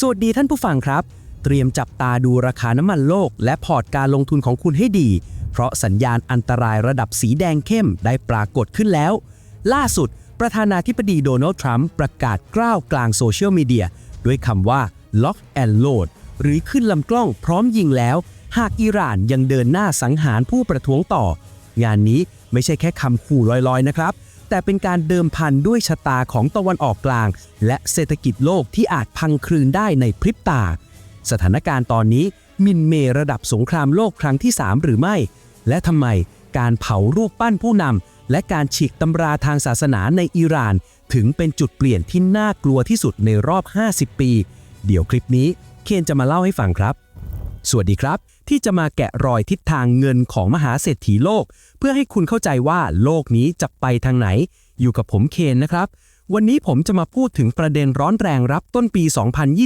สวัสดีท่านผู้ฟังครับ เตรียมจับตาดูราคาน้ำมันโลก และพอร์ตการลงทุนของคุณให้ดี เพราะสัญญาณอันตรายระดับสีแดงเข้มได้ปรากฏขึ้นแล้ว ล่าสุด ประธานาธิบดีโดนัลด์ทรัมป์ประกาศกล้าวกลางโซเชียลมีเดียด้วยคำว่า lock and load หรือขึ้นลำกล้องพร้อมยิงแล้ว หากอิหร่านยังเดินหน้าสังหารผู้ประท้วงต่อ งานนี้ไม่ใช่แค่คำขู่ลอยๆนะครับ แต่เป็นการเดิมพันด้วยชะตาของตะวันออกกลาง และเศรษฐกิจโลกที่อาจพังคลืนได้ในพริบตา สถานการณ์ตอนนี้มินเมระดับสงครามโลกครั้งที่ 3 หรือไม่ และทำไมการเผารูปปั้นผู้นำและการฉีกตำราทางศาสนาในอิหร่าน ถึงเป็นจุดเปลี่ยนที่น่ากลัวที่สุดในรอบ 50 ปี เดี๋ยวคลิปนี้เคนจะมาเล่าให้ฟังครับ สวัสดีครับ ที่จะมาแกะรอยทิศทางเงินของมหาเศรษฐีโลก เพื่อให้คุณเข้าใจว่าโลกนี้จะไปทางไหน อยู่กับผมเคนนะครับ วันนี้ผมจะมาพูดถึงประเด็นร้อนแรงรับต้นปี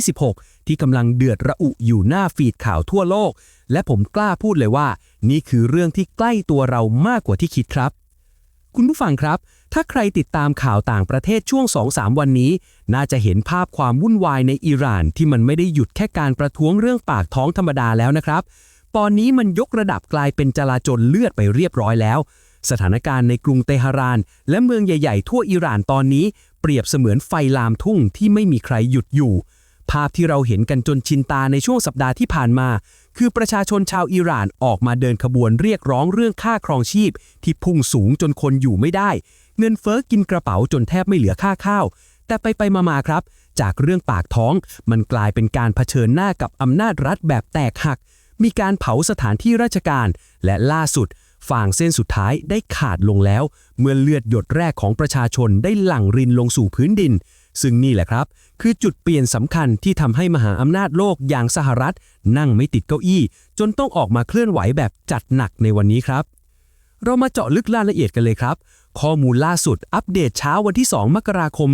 2026 ที่กำลังเดือดระอุอยู่หน้าฟีดข่าวทั่วโลก และผมกล้าพูดเลยว่า นี่คือเรื่องที่ใกล้ตัวเรามากกว่าที่คิดครับ คุณผู้ฟังครับ ถ้าใครติดตามข่าวต่างประเทศช่วง 2-3 วันนี้ น่าจะเห็นภาพความวุ่นวายในอิหร่านที่มันไม่ได้หยุดแค่การประท้วงเรื่องปากท้องธรรมดาแล้วนะครับ ตอนนี้มันยกระดับกลายเป็นจลาจลเลือดไปเรียบร้อยแล้ว สถานการณ์ในกรุงเตหะราน และเมืองใหญ่ ๆ ทั่วอิหร่านตอนนี้ เปรียบเสมือนไฟลามทุ่งที่ไม่มีใครหยุดอยู่ ภาพที่เราเห็นกันจนชินตาในช่วงสัปดาห์ที่ผ่านมา คือประชาชนชาวอิหร่านออกมาเดินขบวนเรียกร้องเรื่องค่าครองชีพ ที่พุ่งสูงจนคนอยู่ไม่ได้ เงินเฟอ้อกินกระเป๋าจนแทบไม่เหลือค่าข้าว แต่ไปไปมาๆครับ จากเรื่องปากท้อง มันกลายเป็นการเผชิญหน้ากับอำนาจรัฐแบบแตกหัก มีการเผาสถานที่ราชการ และล่าสุดฟางเส้นสุดท้ายได้ขาดลงแล้ว เมื่อเลือดหยดแรกของประชาชนได้หลั่งรินลงสู่พื้นดิน ซึ่งนี่แหละครับ คือจุดเปลี่ยนสำคัญที่ทำให้มหาอำนาจโลกอย่างสหรัฐ นั่งไม่ติดเก้าอี้ จนต้องออกมาเคลื่อนไหวแบบจัดหนักในวันนี้ครับ เรามาเจาะลึกรายละเอียดกันเลยครับ ข้อมูลล่าสุดอัปเดตเช้าวันที่ 2 มกราคม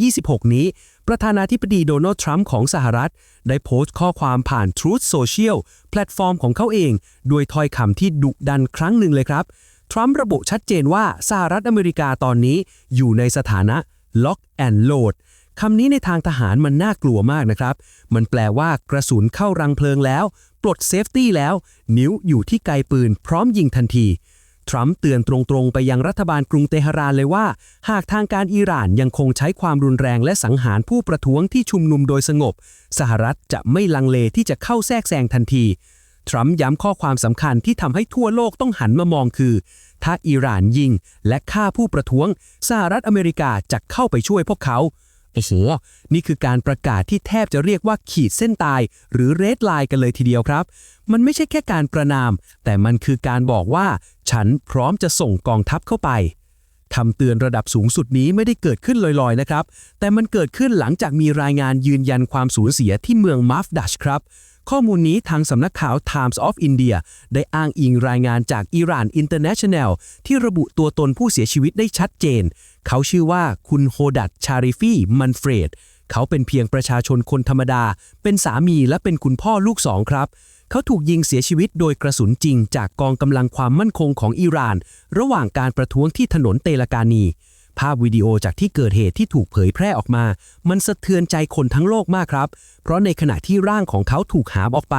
2026 นี้ ประธานาธิบดีโดนัลด์ทรัมป์ของสหรัฐ ได้โพสต์ข้อความผ่าน Truth Social แพลตฟอร์มของเขาเอง ด้วยถ้อยคำที่ดุดันครั้งหนึ่งเลยครับทรัมป์ระบุชัดเจนว่าสหรัฐอเมริกาตอนนี้อยู่ในสถานะ Lock and Load คำนี้ในทางทหารมันน่ากลัวมากนะครับ มันแปลว่ากระสุนเข้ารังเพลิงแล้ว ปลดเซฟตี้แล้ว นิ้วอยู่ที่ไกปืนพร้อมยิงทันที ทรัมป์เตือนตรงๆ ไปยังรัฐบาลกรุงเตหะรานเลยว่า หากทางการอิหร่านยังคงใช้ความรุนแรงและสังหารผู้ประท้วงที่ชุมนุมโดยสงบ สหรัฐจะไม่ลังเลที่จะเข้าแทรกแซงทันที ทรัมป์ย้ำข้อความสำคัญที่ทำให้ทั่วโลกต้องหันมามองคือ ถ้าอิหร่านยิง และฆ่าผู้ประท้วง สหรัฐอเมริกาจะเข้าไปช่วยพวกเขา โอ้โห นี่คือการประกาศที่แทบจะเรียกว่าขีดเส้นตาย หรือเรดไลน์กันเลยทีเดียวครับ มันไม่ใช่แค่การประนาม แต่มันคือการบอกว่า ฉันพร้อมจะส่งกองทัพเข้าไปคำเตือนระดับสูงสุดนี้ไม่ได้เกิดขึ้นลอยๆนะครับ แต่มันเกิดขึ้นหลังจากมีรายงานยืนยันความสูญเสียที่เมืองมาฟดัชครับ ข้อมูลนี้ทางสำนักข่าว Times of India ได้อ้างอิงรายงานจากอิหร่าน International ที่ระบุตัวตนผู้เสียชีวิตได้ชัดเจน เขาชื่อว่าคุณโฮดัตชาริฟีมันเฟรด เขาเป็นเพียงประชาชนคนธรรมดา เป็นสามีและเป็นคุณพ่อลูกสองครับ เขาถูกยิงเสียชีวิตโดยกระสุนจริงจากกองกำลังความมั่นคงของอิหร่าน ระหว่างการประท้วงที่ถนนเตลกานี ภาพวิดีโอจากที่เกิดเหตุที่ถูกเผยแพร่ออกมา มันสะเทือนใจคนทั้งโลกมากครับ เพราะในขณะที่ร่างของเขาถูกหามออกไป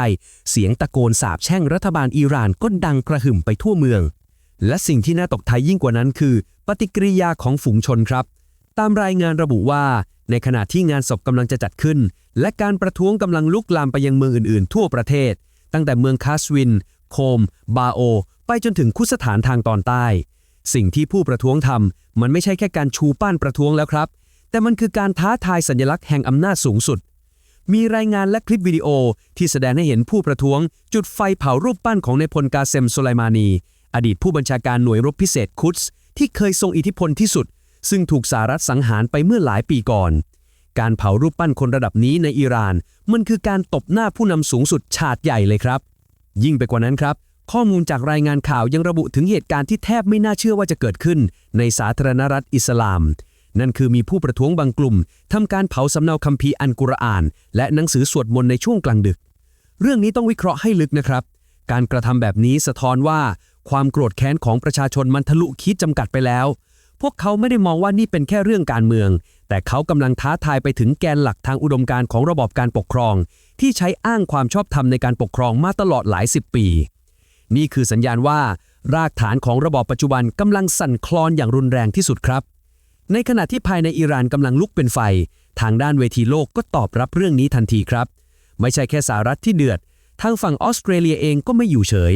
เสียงตะโกนสาบแช่งรัฐบาลอิหร่านก็ดังกระหึ่มไปทั่วเมือง และสิ่งที่น่าตกใจยิ่งกว่านั้นคือ ปฏิกิริยาของฝูงชนครับ ตามรายงานระบุว่า ในขณะที่งานศพกำลังจะจัดขึ้น และการประท้วงกำลังลุกลามไปยังเมืองอื่นๆ ทั่วประเทศ ตั้งแต่เมืองคาสวิน โคม บาโอ ไปจนถึงคุสถานทางตอนใต้ สิ่งที่ผู้ประท้วงทำมันไม่ใช่แค่การชูป้านประท้วงแล้วครับ แต่มันคือการท้าทายสัญลักษณ์แห่งอำนาจสูงสุด มีรายงานและคลิปวิดีโอที่แสดงให้เห็นผู้ประท้วง จุดไฟเผารูปปั้นของนายพลกาเซมโซไลมานี อดีตผู้บัญชาการหน่วยรบพิเศษคุตส์ที่เคยทรงอิทธิพลที่สุด ซึ่งถูกสหรัฐสังหารไปเมื่อหลายปีก่อน การเผารูปปั้นคนระดับนี้ในอิหร่าน มันคือการตบหน้าผู้นำสูงสุดชาติใหญ่เลยครับ ยิ่งไปกว่านั้นครับ ข้อมูลจากรายงานข่าวยังระบุถึงเหตุการณ์ที่แทบไม่น่าเชื่อว่าจะเกิดขึ้น ในสาธารณรัฐอิสลาม นั่นคือมีผู้ประท้วงบางกลุ่มทำการเผาสำเนาคัมภีร์อันกุรอาน และหนังสือสวดมนต์ในช่วงกลางดึก เรื่องนี้ต้องวิเคราะห์ให้ลึกนะครับ การกระทำแบบนี้สะท้อนว่า ความโกรธแค้นของประชาชนมันทะลุขีดจำกัดไปแล้ว พวกเขาไม่ได้มองว่านี่เป็นแค่เรื่องการเมือง แต่เขากำลังท้าทายไปถึงแกนหลักทางอุดมการณ์ของระบอบการปกครอง ที่ใช้อ้างความชอบธรรมในการปกครองมาตลอดหลายสิบปี นี่คือสัญญาณว่า รากฐานของระบอบปัจจุบันกำลังสั่นคลอนอย่างรุนแรงที่สุดครับ ในขณะที่ภายในอิหร่านกำลังลุกเป็นไฟ ทางด้านเวทีโลกก็ตอบรับเรื่องนี้ทันทีครับ ไม่ใช่แค่สหรัฐที่เดือด ทางฝั่งออสเตรเลียเองก็ไม่อยู่เฉย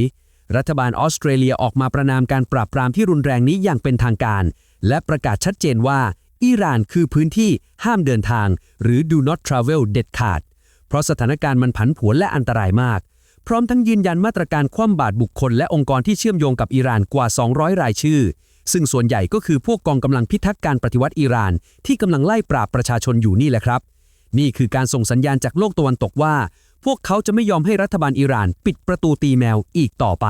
รัฐบาลออสเตรเลียออกมาประนามการปราบปรามที่รุนแรงนี้อย่างเป็นทางการ และประกาศชัดเจนว่าอิหร่านคือพื้นที่ห้ามเดินทาง หรือ do not travel เด็ดขาด เพราะสถานการณ์มันผันผวนและอันตรายมาก พร้อมทั้งยืนยันมาตรการคว่ำบาตรบุคคลและองค์กรที่เชื่อมโยงกับอิหร่านกว่า 200 รายชื่อ ซึ่งส่วนใหญ่ก็คือพวกกองกำลังพิทักษ์การปฏิวัติอิหร่าน ที่กำลังไล่ปราบประชาชนอยู่นี่แหละครับ นี่คือการส่งสัญญาณจากโลกตะวันตกว่า พวกเขาจะไม่ยอมให้รัฐบาลอิหร่าน ปิดประตูตีแมวอีกต่อไป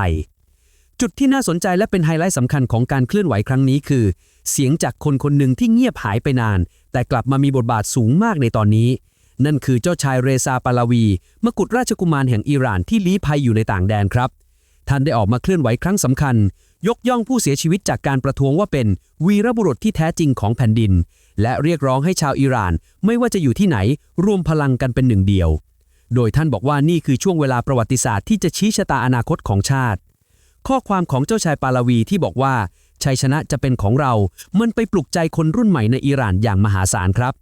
จุดที่น่าสนใจและเป็นไฮไลท์สำคัญของการเคลื่อนไหวครั้งนี้คือ เสียงจากคนคนหนึ่งที่เงียบหายไปนาน แต่กลับมามีบทบาทสูงมากในตอนนี้ นั่นคือเจ้าชายเรซาปาลาวี มกุฎราชกุมารแห่งอิหร่านที่ลี้ภัยอยู่ในต่างแดนครับ ท่านได้ออกมาเคลื่อนไหวครั้งสำคัญ ยกย่องผู้เสียชีวิตจากการประท้วงว่าเป็นวีรบุรุษที่แท้จริงของแผ่นดิน และเรียกร้องให้ชาวอิหร่าน ไม่ว่าจะอยู่ที่ไหนรวมพลังกันเป็นหนึ่งเดียว โดยท่านบอกว่านี่คือช่วงเวลาประวัติศาสตร์ที่จะชี้ชะตาอนาคตของชาติ ข้อความของเจ้าชายปาลาวีที่บอกว่าชัยชนะจะเป็นของเรา มันไปปลุกใจคนรุ่นใหม่ในอิหร่านอย่างมหาศาลครับ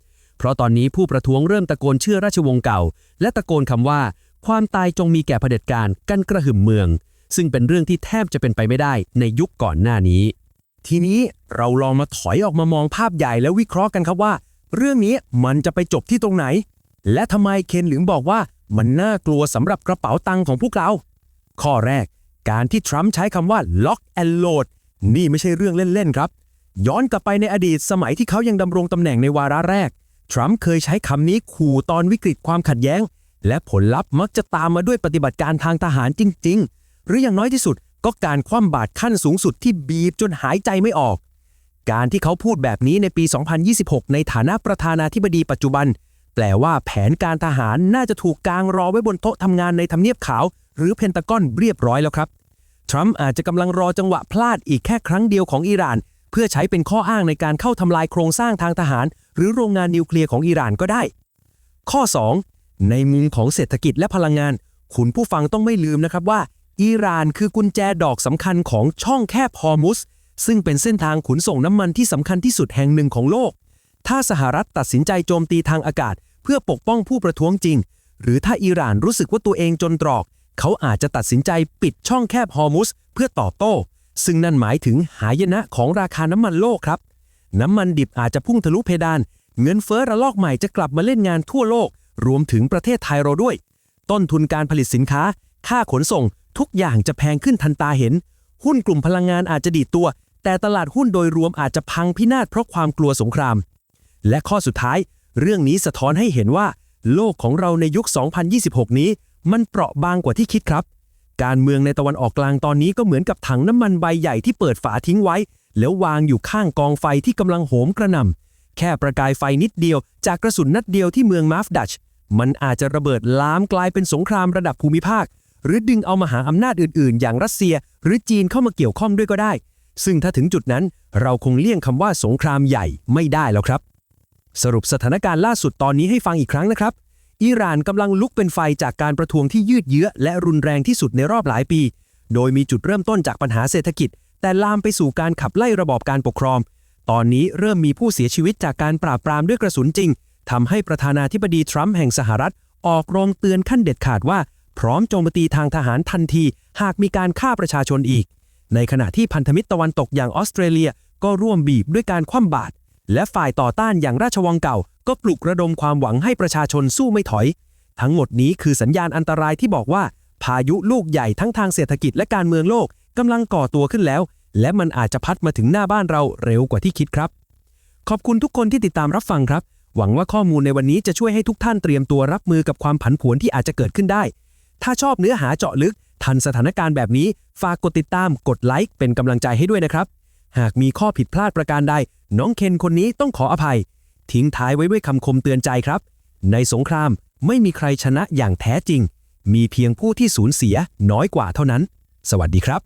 เพราะตอนนี้ผู้ประท้วงเริ่มตะโกนเชื่อราชวงศ์เก่า และตะโกนคำว่า ความตายจงมีแก่เผด็จการกันกระหึ่มเมือง ซึ่งเป็นเรื่องที่แทบจะเป็นไปไม่ได้ในยุคก่อนหน้านี้ ทีนี้เราลองมาถอยออกมามองภาพใหญ่แล้ววิเคราะห์กันครับว่า เรื่องนี้มันจะไปจบที่ตรงไหน และทำไมเคนหลึงบอกว่ามันน่ากลัวสำหรับกระเป๋าตังค์ของพวกเรา ข้อแรก การที่ทรัมป์ใช้คำว่า lock and load นี่ไม่ใช่เรื่องเล่นๆครับ ย้อนกลับไปในอดีตสมัยที่เขายังดำรงตำแหน่งในวาระแรก ทรัมป์เคยใช้คำนี้ขู่ตอนวิกฤตความขัดแย้ง และผลลัพธ์มักจะตามมาด้วยปฏิบัติการทางทหารจริง ๆ หรืออย่างน้อยที่สุดก็การคว่ำบาตรขั้นสูงสุดที่บีบจนหายใจไม่ออก การที่เขาพูดแบบนี้ในปี 2026 ในฐานะประธานาธิบดีปัจจุบัน แปลว่าแผนการทหารน่าจะถูกกางรอไว้บนโต๊ะทำงานในทำเนียบขาว หรือเพนตากอนเรียบร้อยแล้วครับ ทรัมป์อาจจะกำลังรอจังหวะพลาดอีกแค่ครั้งเดียวของอิหร่าน เพื่อใช้เป็นข้ออ้างในการเข้าทำลายโครงสร้างทางทหาร หรือโรงงานนิวเคลียร์ของอิหร่านก็ได้ ข้อ 2 ในมุมของเศรษฐกิจและพลังงาน คุณผู้ฟังต้องไม่ลืมนะครับว่า อิหร่านคือกุญแจดอกสำคัญของช่องแคบฮอร์มุสซึ่งเป็นเส้นทางขนส่งน้ำมันที่สำคัญที่สุดแห่งหนึ่งของโลก ถ้าสหรัฐตัดสินใจโจมตีทางอากาศ เพื่อปกป้องผู้ประท้วงจริง หรือถ้าอิหร่านรู้สึกว่าตัวเองจนตรอก เขาอาจจะตัดสินใจปิดช่องแคบฮอร์มุสเพื่อตอบโต้ ซึ่งนั่นหมายถึงหายนะของราคาน้ำมันโลกครับ น้ำมันดิบอาจจะพุ่งทะลุเพดาน เงินเฟ้อระลอกใหม่จะกลับมาเล่นงานทั่วโลก รวมถึงประเทศไทยเราด้วย ต้นทุนการผลิตสินค้า ค่าขนส่ง ทุกอย่างจะแพงขึ้นทันตาเห็น หุ้นกลุ่มพลังงานอาจจะดีตัว แต่ตลาดหุ้นโดยรวมอาจจะพังพินาศเพราะความกลัวสงคราม และข้อสุดท้าย เรื่องนี้สะท้อนให้เห็นว่า โลกของเราในยุค 2026 นี้ มันเปราะบางกว่าที่คิดครับ การเมืองในตะวันออกกลางตอนนี้ก็เหมือนกับถังน้ำมันใบใหญ่ที่เปิดฝาทิ้งไว้ แล้ววางอยู่ข้างกองไฟที่กำลังโหมกระหน่ำแค่ประกายไฟนิดเดียว จากกระสุนนัดเดียวที่เมืองมาฟดัช มันอาจจะระเบิดลามกลายเป็นสงครามระดับภูมิภาค หรือดึงเอามหาอำนาจอื่นๆ อย่างรัสเซีย หรือจีนเข้ามาเกี่ยวข้องด้วยก็ได้ ซึ่งถ้าถึงจุดนั้นเราคงเลี่ยงคำว่าสงครามใหญ่ไม่ได้แล้วครับ สรุปสถานการณ์ล่าสุดตอนนี้ให้ฟังอีกครั้งนะครับอิหร่านกำลังลุกเป็นไฟจากการประท้วงที่ยืดเยื้อและรุนแรงที่สุดในรอบหลายปี โดยมีจุดเริ่มต้นจากปัญหาเศรษฐกิจ แต่ลามไปสู่การขับไล่ระบอบการปกครอง ตอนนี้เริ่มมีผู้เสียชีวิตจากการปราบปรามด้วยกระสุนจริงทำให้ประธานาธิบดีทรัมป์แห่งสหรัฐ ออกโรงเตือนขั้นเด็ดขาดว่า พร้อมโจมตีทางทหารทันที หากมีการฆ่าประชาชนอีก ในขณะที่พันธมิตรตะวันตกอย่างออสเตรเลียก็ร่วมบีบด้วยการคว่ำบาตรและฝ่ายต่อต้านอย่างราชวังเก่า ก็ปลุกระดมความหวังให้ประชาชนสู้ไม่ถอย ทั้งหมดนี้คือสัญญาณอันตรายที่บอกว่า พายุลูกใหญ่ทั้งทางเศรษฐกิจและการเมืองโลก กำลังก่อตัวขึ้นแล้ว และมันอาจจะพัดมาถึงหน้าบ้านเราเร็วกว่าที่คิดครับ ขอบคุณทุกคนที่ติดตามรับฟังครับ หวังว่าข้อมูลในวันนี้จะช่วยให้ทุกท่านเตรียมตัวรับมือกับความผันผวนที่อาจจะเกิดขึ้นได้ ถ้าชอบเนื้อหาเจาะลึก ทันสถานการณ์แบบนี้ ฝากกดติดตาม กดไลค์เป็นกำลังใจให้ด้วยนะครับ หากมีข้อผิดพลาดประการใด น้องเคนคนนี้ต้องขออภัย ทิ้งท้ายไว้ด้วยคำคมเตือนใจครับ ในสงครามไม่มีใครชนะอย่างแท้จริง มีเพียงผู้ที่สูญเสียน้อยกว่าเท่านั้น สวัสดีครับ